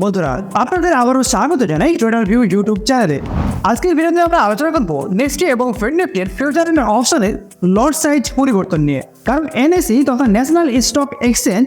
বন্ধুরা, আপনাদের আবারও স্বাগত জানাই ট্রেডার ভিউ ইউটিউব চ্যানেলে আজকের ভিডিওতে আমরা আলোচনা করব নিফটি এবং ফিড নিফটির ফিউচার এন্ড অপশনের লট সাইজ পরিবর্তন নিয়ে। কারণ এনএসি তথা national stock exchange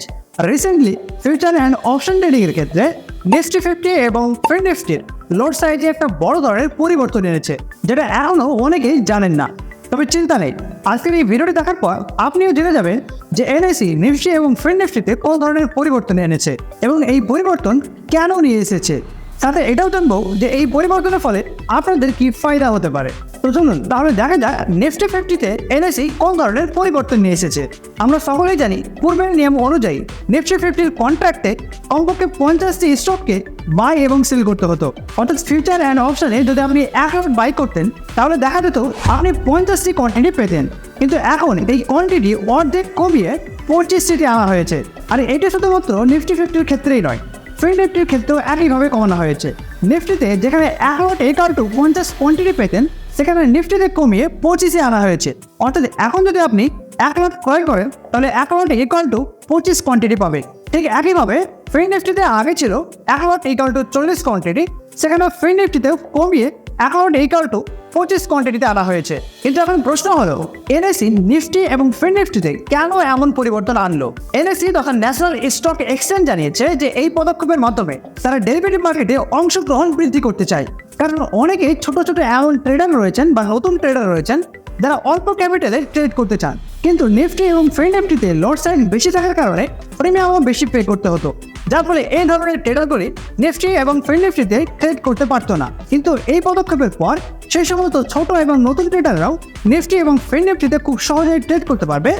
recently future and option trading এর ক্ষেত্রে নিফটি ফিফটি এবং ফিড নিফটির লট সাইজে একটা বড় ধরনের পরিবর্তন এনেছে, যেটা এখনও অনেকেই জানেন না। তবে চিন্তা নেই। আজকের এই ভিডিওটি দেখার পর আপনিও জেনে যাবেন যে এনএসি নিফটি এবং ফ্রেন্ড নিফটিতে কোন ধরনের পরিবর্তন এনেছে এবং এই পরিবর্তন কেন নিয়ে এসেছে? সাথে এটাও জানব যে এই পরিবর্তনের ফলে আপনাদের কি ফায়দা হতে পারে। তো চলুন, তাহলে দেখা যাক নিফটি ফিফটিতে এনএসি কোন ধরনের পরিবর্তন নিয়ে এসেছে। আমরা সকলেই জানি পূর্বের নিয়ম অনুযায়ী নিফটি ফিফটির কন্ট্রাক্টে কমপক্ষে পঞ্চাশটি স্টককে বাই এবং সেল করতে হতো। অর্থাৎ ফিউচার অ্যান্ড অপশানে যদি আপনি এক বাই করতেন, তাহলে দেখা যেত আপনি পঞ্চাশটি কোয়ান্টিটি পেতেন। কিন্তু এখন এই কোয়ান্টিটি অর্ধেক কমিয়ে পঁচিশটিতে আনা হয়েছে। আর এটা শুধুমাত্র নিফটি ফিফটির ক্ষেত্রেই নয় ফ্রি নিফটির ক্ষেত্রেও একইভাবে কমানো হয়েছে। নিফটিতে যেখানে এক লট একাল টু পঞ্চাশ কোয়ান্টিটি পেতেন, সেখানে নিফটিতে কমিয়ে পঁচিশে আনা হয়েছে। অর্থাৎ এখন যদি আপনি এক লট ক্রয় করেন, তাহলে এক ইকাল টু পঁচিশ কোয়ান্টিটি পাবে। ঠিক একইভাবে ফ্রি নিফটিতে আগে ছিল এক লট ইকাল টু চল্লিশ কোয়ান্টিটি সেখানে ফ্রি নিফটিতেও কমিয়ে এক লট ইকাল টু পঁচিশ কোয়ান্টিটিতে আনা হয়েছে। কিন্তু এখন প্রশ্ন হলো এনএসি নিফটি এবং ফিন নিফটিতে কেন এমন পরিবর্তন আনলো? এনএসি তথা ন্যাশনাল স্টক এক্সচেঞ্জ জানিয়েছে যে এই পদক্ষেপের মাধ্যমে তারা ডেরিভেটিভ মার্কেটে অংশগ্রহণ বৃদ্ধি করতে চায়। কারণ অনেকেই ছোট ছোট এমন ট্রেডার রয়েছেন বা নতুন ট্রেডার রয়েছেন, যারা অল্প ক্যাপিটালে ট্রেড করতে চান। কিন্তু নিফটি এবং ফিন নিফটিতে লট সাইজ বেশি থাকার কারণে প্রিমিয়ামও বেশি পে করতে হতো। যার ফলে এই ধরনের ট্রেডারগুলি নিফটি এবং নিফটিতে ট্রেড করতে পারতো না। কিন্তু এই পদক্ষেপের পর সেই সমস্ত ছোট এবং নতুন ট্রেডাররাও নিফটি এবং নিফটিতে খুব সহজেই ট্রেড করতে পারবে,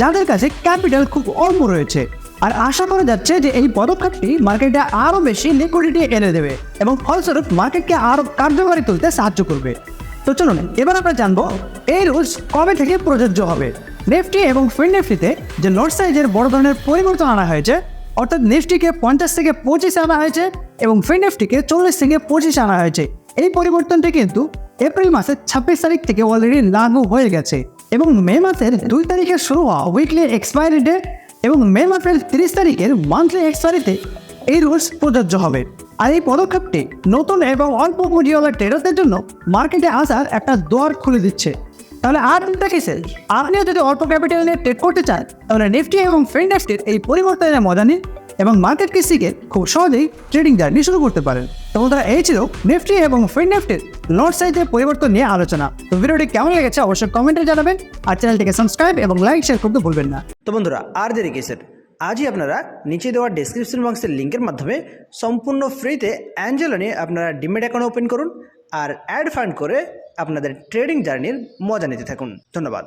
যাদের কাছে ক্যাপিটাল খুব অল্প রয়েছে। আর আশা করা যাচ্ছে যে এই পদক্ষেপটি মার্কেটে আরও বেশি লিকুইডিটি এনে দেবে এবং ফলস্বরূপ মার্কেটকে আরও কার্যকরী তুলতে সাহায্য করবে। তো চলুন, এবার আমরা জানব এই রুলস কবে থেকে প্রযোজ্য হবে। নিফটি এবং ফিন নিফটিতে যে লট সাইজের বড় ধরনের পরিবর্তন আনা হয়েছে, অর্থাৎ নিফটিকে পঞ্চাশ থেকে পঁচিশে আনা হয়েছে এবং ফিন নিফটিকে চল্লিশ থেকে পঁচিশে আনা হয়েছে। এই পরিবর্তনটি কিন্তু এপ্রিল মাসের ছাব্বিশ তারিখ থেকে অলরেডি লাগু হয়ে গেছে এবং মে মাসের দুই তারিখে শুরু হওয়া উইকলি এক্সপায়ারি ডে এবং মে মাসের তিরিশ তারিখের মান্থলি এক্সপায়ারিতে এই রুলস প্রযোজ্য হবে। আর এই পদক্ষেপটি নতুন এবং অল্প পুঁজিওয়ালা ট্রেডারদের জন্য মার্কেটে আসার একটা দোয়ার খুলে দিচ্ছে। তাহলে আর চিন্তা কিসের আপনিও যদি অল্প ক্যাপিটাল নিয়ে ট্রেড করতে চান, তাহলে নিফটি এবং ফিন নিফটির এই পরিবর্তনের মজা নিন এবং মার্কেট শিখে খুব সহজেই ট্রেডিং জার্নি শুরু করতে পারেন। তো বন্ধুরা, এই ছিল নিফটি এবং ফিন নিফটির সাইজের পরিবর্তন নিয়ে আলোচনা। তো ভিডিওটি কেমন লেগেছে অবশ্যই কমেন্টে জানাবেন আর চ্যানেলটিকে সাবস্ক্রাইব এবং লাইক শেয়ার করতে ভুলবেন না। তো বন্ধুরা, আর দেরি কিসের? আজই আপনারা নিচে দেওয়া ডেসক্রিপশন বক্সের লিঙ্কের মাধ্যমে সম্পূর্ণ ফ্রিতে অ্যাঞ্জেলো নিয়ে আপনারা ডিমেট অ্যাকাউন্ট ওপেন করুন আর অ্যাড ফান্ড করে আপনাদের ট্রেডিং জার্নির মজা নিতে থাকুন। ধন্যবাদ।